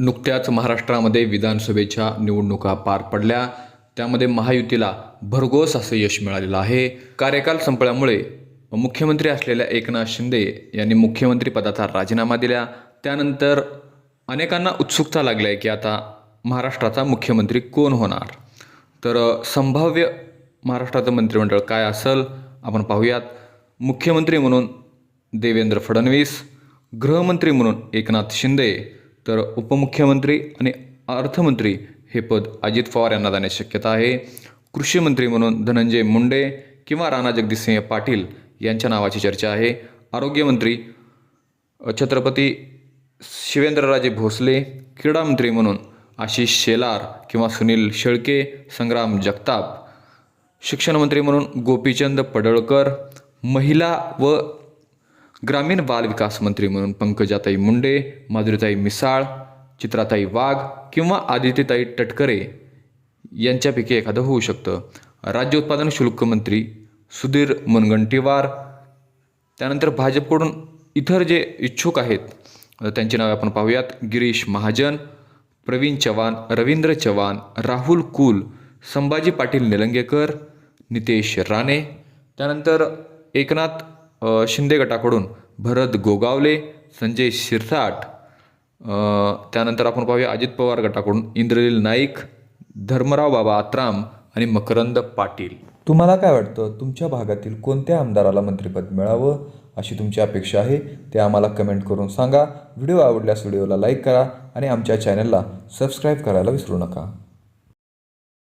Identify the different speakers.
Speaker 1: नुकत्याच महाराष्ट्रामध्ये विधानसभेच्या निवडणुका पार पडल्या. त्यामध्ये महायुतीला भरघोस असं यश मिळालेलं आहे. कार्यकाल संपल्यामुळे मुख्यमंत्री असलेल्या एकनाथ शिंदे यांनी मुख्यमंत्रीपदाचा राजीनामा दिला. त्यानंतर अनेकांना उत्सुकता लागली आहे की आता महाराष्ट्राचा मुख्यमंत्री कोण होणार? तर संभाव्य महाराष्ट्राचं मंत्रिमंडळ काय असेल? आपण पाहूयात. मुख्यमंत्री म्हणून देवेंद्र फडणवीस गृहमंत्री म्हणून एकनाथ शिंदे तर उपमुख्यमंत्री आणि अर्थमंत्री हे पद अजित पवार यांना जाण्याची शक्यता आहे. कृषी मंत्री म्हणून धनंजय मुंडे किंवा राणा जगदीशसिंह पाटील यांच्या नावाची चर्चा आहे. आरोग्यमंत्री छत्रपती शिवेंद्रराजे भोसले क्रीडामंत्री म्हणून आशिष शेलार किंवा सुनील शेळके संग्राम जगताप. शिक्षणमंत्री म्हणून गोपीचंद पडळकर. महिला व ग्रामीण बाल विकास मंत्री म्हणून पंकजाताई मुंडे माधुरीताई मिसाळ चित्राताई वाघ किंवा आदित्यताई टटकरे यांच्यापैकी एखादं होऊ शकतं. राज्य उत्पादन शुल्क मंत्री सुधीर मुनगंटीवार त्यानंतर भाजपकडून इतर जे इच्छुक आहेत त्यांची नावे आपण पाहूयात. गिरीश महाजन प्रवीण चव्हाण रवींद्र चव्हाण राहुल कुल संभाजी पाटील निलंगेकर नितेश राणे त्यानंतर एकनाथ शिंदे गटाकडून भरत गोगावले संजय शिरसाट त्यानंतर आपण पाहूया अजित पवार गटाकडून इंद्रलील नाईक धर्मराव बाबा आत्राम आणि मकरंद पाटील.
Speaker 2: तुम्हाला काय वाटतं? तुमच्या भागातील कोणत्या आमदाराला मंत्रिपद मिळावं? अशी तुमची अपेक्षा आहे ते आम्हाला कमेंट करून सांगा. व्हिडिओ आवडल्यास व्हिडिओला लाईक करा आणि आमच्या चॅनलला सबस्क्राईब करायला विसरू नका.